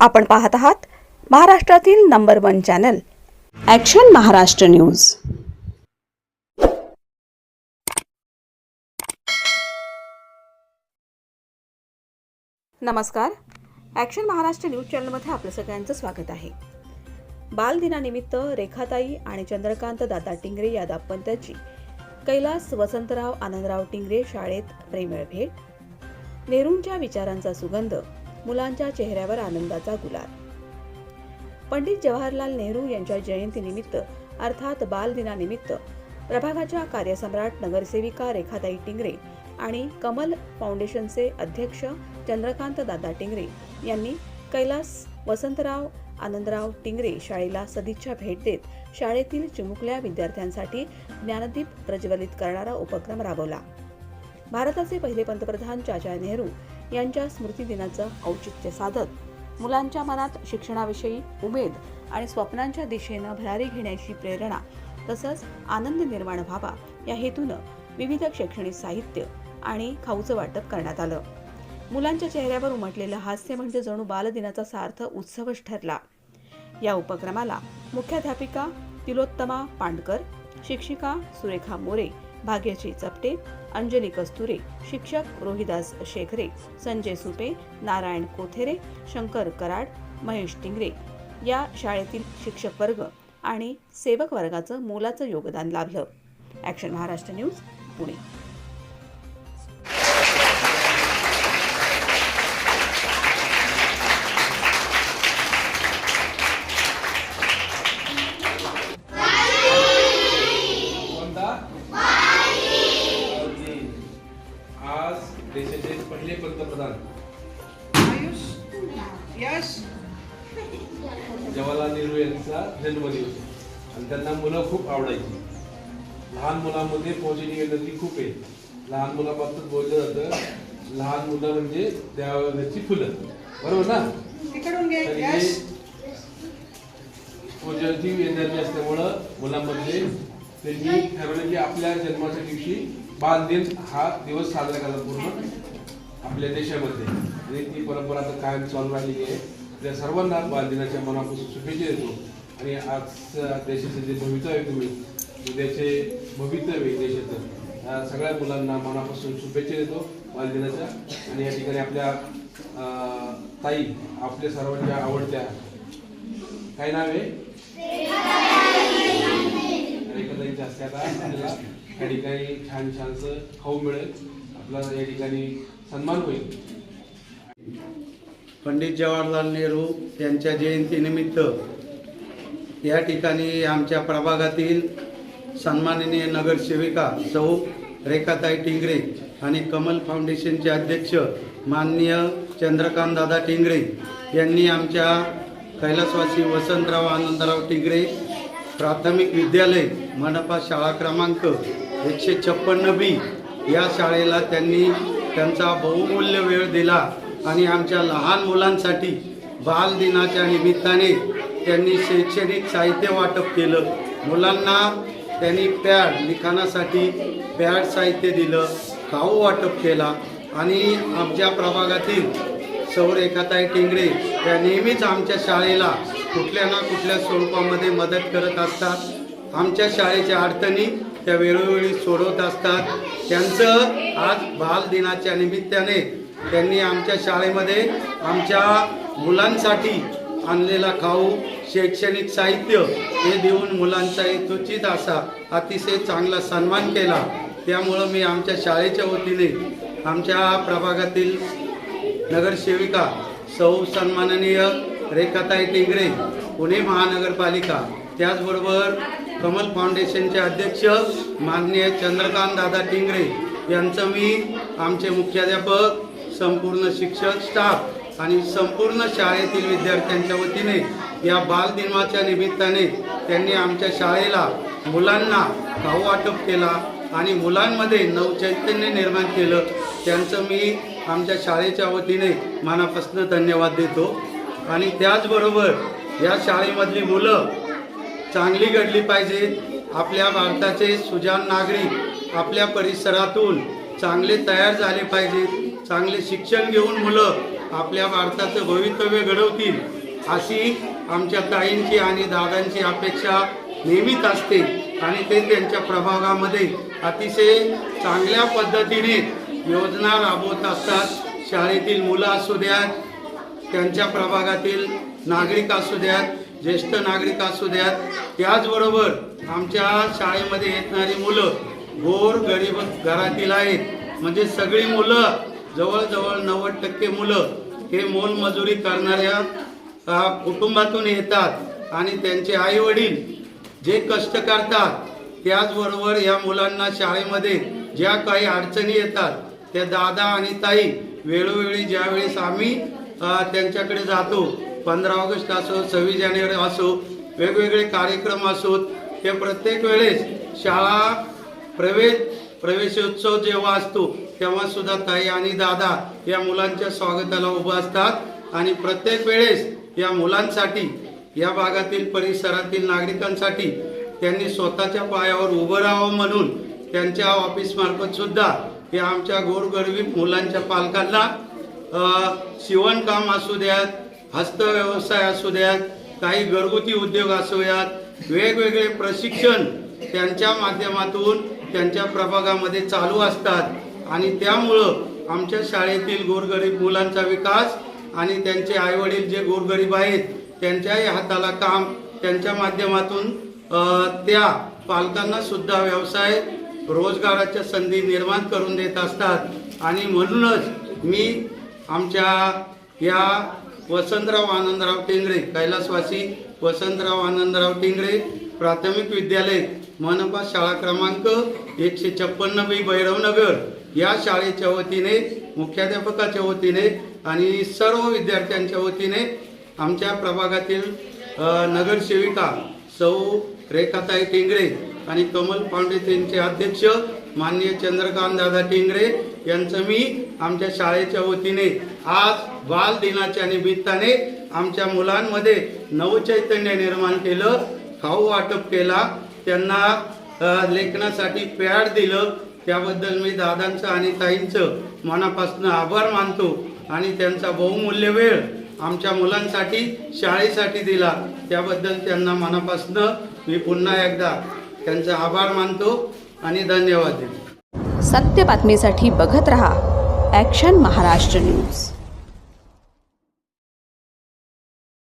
आपण पाहत आहात महाराष्ट्रातील number one channel. Action Maharashtra news. नमस्कार. ॲक्शन महाराष्ट्र न्यूज चॅनलमध्ये आपलं सगळ्यांचं स्वागत आहे. बालदिनानिमित्त रेखाताई आणि चंद्रकांत दादा टिंगरे या दाम्पत्याची कैलास वसंतराव आनंदराव टिंगरे शाळेत प्रेमळ भेट. नेहरूंच्या विचारांचा सुगंध मुलांच्या चेहऱ्यावर आनंदाचा गुलाल. पंडित जवाहरलाल नेहरू यांच्या जयंतीनिमित्त अर्थात बालदिनानिमित्त प्रभागाच्या कार्यसम्राट नगरसेविका रेखाताई टिंगरे आणि कमल फाउंडेशनचे अध्यक्ष चंद्रकांत दादा टिंगरे यांनी कैलास वसंतराव आनंदराव टिंगरे शाळेला सदिच्छा भेट देत शाळेतील चिमुकल्या विद्यार्थ्यांसाठी ज्ञानदीप प्रज्वलित करणारा उपक्रम राबवला. भारताचे पहिले पंतप्रधान चाचा नेहरू यांच्या स्मृतिदिनाचं औचित्य साधत मुलांच्या मनात शिक्षणाविषयी उमेद आणि स्वप्नांच्या दिशेनं भरारी घेण्याची प्रेरणा तसंच आनंद निर्माण व्हावा या हेतूनं विविध शैक्षणिक साहित्य आणि खाऊचं वाटप करण्यात आलं. मुलांच्या चेहऱ्यावर उमटलेलं हास्य म्हणजे जणू बालदिनाचा सार्थ उत्सवच ठरला. या उपक्रमाला मुख्याध्यापिका तिलोत्तमा पांडकर शिक्षिका सुरेखा मोरे भाग्यश्री चपटे अंजली कस्तुरे शिक्षक रोहिदास शेखरे संजय सुपे नारायण कोथेरे शंकर कराड महेश टिंगरे या शाळेतील शिक्षक वर्ग आणि सेवक वर्गाचं मोलाचं योगदान लाभलं. Action Maharashtra news Pune. देशाचे पहिले पंतप्रधान. आयुष? यश? जवाहरलाल नेहरू यांचा जन्मदिवस आणि त्यांना मुलं खूप आवडायची. लहान मुलांमध्ये पोहोचण्याची विनंती खूप आहे. लहान मुलापासून बोललं जातं लहान मुलं म्हणजे देवाघरची फुलं. बरोबर ना? पॉझिटिव्ह एनर्जी असल्यामुळं मुलांमध्ये त्यांनी ठरवलं की आपल्या जन्माच्या दिवशी बालदिन हा दिवस साजरा करायला पूर्ण आपल्या देशामध्ये. आणि ती परंपरा तर कायम चालू राहिलेली आहे. त्या सर्वांना बालदिनाच्या मनापासून शुभेच्छा देतो. आणि आज देशाचे जे भवितव्य तुम्ही उद्याचे भवितव्य देशाचं सगळ्या मुलांना मनापासून शुभेच्छा देतो बालदिनाच्या. आणि या ठिकाणी आपल्या ताई आपल्या सर्वांच्या आवडत्या काय नाव आहे? रेखाताईंच्या आता आपल्याला या ठिकाणी छान छानसं खाऊ मिळेल. आपला या ठिकाणी सन्मान होईल. पंडित जवाहरलाल नेहरू यांच्या जयंतीनिमित्त या ठिकाणी आमच्या प्रभागातील सन्माननीय नगरसेविका सौ रेखाताई टिंगरे आणि कमल फाउंडेशनचे अध्यक्ष माननीय चंद्रकांतदादा टिंगरे यांनी आमच्या कैलासवासी वसंतराव आनंदराव टिंगरे प्राथमिक विद्यालय मनपा शाळा क्रमांक एकशे छप्पन्न बी. या शाळेला त्यांनी त्यांचा बहुमूल्य वेळ दिला आणि आमच्या लहान मुलांसाठी बालदिनाच्या निमित्ताने त्यांनी शैक्षणिक साहित्य वाटप केलं. मुलांना त्यांनी पॅड लिखाणासाठी पॅड साहित्य दिलं खाऊ वाटप केला आणि आमच्या प्रभागातील सौर एकाताई टिंगरे या नेहमीच आमच्या शाळेला कुठल्या ना कुठल्या स्वरूपामध्ये मदत करत असतात. आमच्या शाळेच्या अडचणी त्या वेळोवेळी सोडवत असतात. त्यांचं आज बाल दिनाच्या निमित्ताने त्यांनी आमच्या शाळेमध्ये आमच्या मुलांसाठी आणलेला खाऊ शैक्षणिक साहित्य हे देऊन मुलांचा यथोचित असा अतिशय चांगला सन्मान केला. त्यामुळं मी आमच्या शाळेच्या वतीने आमच्या प्रभागातील नगरसेविका सौ सन्माननीय रेखाताई टिंगरे पुणे महानगरपालिका. त्याचबरोबर कमल फाउंडेशनचे अध्यक्ष माननीय चंद्रकांत दादा टिंगरे यांचं मी आमचे मुख्याध्यापक संपूर्ण शिक्षक स्टाफ आणि संपूर्ण शाळेतील विद्यार्थ्यांच्या वतीने या बालदिनाच्या निमित्ताने त्यांनी आमच्या शाळेला मुलांना खाऊ वाटप केला आणि मुलांमध्ये नवचैतन्य निर्माण केलं. त्यांचं मी आमच्या शाळेच्या वतीने मनापासून धन्यवाद देतो. आणि त्याचबरोबर या शाळेमधली मुलं चांगली घडली पाहिजेत आपल्या भारताचे सुजान नागरिक आपल्या परिसरातून चांगले तयार झाले पाहिजेत चांगले शिक्षण घेऊन मुलं आपल्या भारताचं भवितव्य घडवतील अशी आमच्या ताईंची आणि दादांची अपेक्षा नेहमीच असते. आणि ते त्यांच्या प्रभागामध्ये अतिशय चांगल्या पद्धतीने योजना राबवत असतात. शाळेतील मुलं असू द्या त्यांच्या प्रभागातील नागरिक असू द्यात ज्येष्ठ नागरिक असू द्यात. त्याचबरोबर आमच्या शाळेमध्ये येणारी मुलं गोर गरीब घरातील आहेत. म्हणजे सगळी मुलं जवळजवळ नव्वद टक्के मुलं हे मोलमजुरी करणाऱ्या कुटुंबातून येतात. आणि त्यांचे आई वडील जे कष्ट करतात त्याचबरोबर या मुलांना शाळेमध्ये ज्या काही अडचणी येतात त्या दादा आणि ताई वेळोवेळी ज्यावेळेस आम्ही त्यांच्याकडे जातो पंधरा ऑगस्ट असो सव्वीस जानेवारी असो वेगवेगळे कार्यक्रम असोत ते प्रत्येक वेळेस शाळा प्रवेश प्रवेशोत्सव जेव्हा असतो तेव्हा सुद्धा ताई आणि दादा या मुलांच्या स्वागताला उभं असतात. आणि प्रत्येक वेळेस या मुलांसाठी या भागातील परिसरातील नागरिकांसाठी त्यांनी स्वतःच्या पायावर उभं राहावं म्हणून त्यांच्या ऑफिसमार्फत सुद्धा हे आमच्या गोरगरीब मुलांच्या पालकांना शिवणकाम असू द्यात हस्तव्यवसाय असू द्यात काही घरगुती उद्योग असू द्यात वेगवेगळे प्रशिक्षण त्यांच्या माध्यमातून त्यांच्या प्रभागामध्ये चालू असतात. आणि त्यामुळं आमच्या शाळेतील गोरगरीब मुलांचा विकास आणि त्यांचे आईवडील जे गोरगरीब आहेत त्यांच्याही हाताला काम त्यांच्या माध्यमातून त्या पालकांना सुद्धा व्यवसाय रोजगाराच्या संधी निर्माण करून देत असतात. आणि म्हणूनच मी आमच्या या वसंतराव आनंदराव टेंगरे कैलासवासी वसंतराव आनंदराव टेंगरे प्राथमिक विद्यालय मनपा शाळा क्रमांक एकशे छप्पन्न बी भैरवनगर या शाळेच्या वतीने मुख्याध्यापकाच्या वतीने आणि सर्व विद्यार्थ्यांच्या वतीने आमच्या प्रभागातील नगरसेविका सौ रेखाताई टेंगरे आणि कमल फाउंडेशनचे अध्यक्ष माननीय चंद्रकांत दादा टेंगरे यांचं मी आमच्या शाळेच्या वतीने आज बाल दिनाच्या निमित्ताने आमच्या मुलांमध्ये नवचैतन्य निर्माण केलं खाऊ वाटप केला त्यांना लेखनासाठी पॅड दिलं. त्याबद्दल मी दादांचं आणि ताईंचं मनापासून आभार मानतो आणि त्यांचा बहुमूल्य वेळ आमच्या मुलांसाठी शाळेसाठी दिला. त्याबद्दल त्यांना मनापासून मी पुन्हा एकदा त्यांचा आभार मानतो आणि धन्यवाद देतो. सत्य बातमीसाठी बघत रहा ॲक्शन महाराष्ट्र न्यूज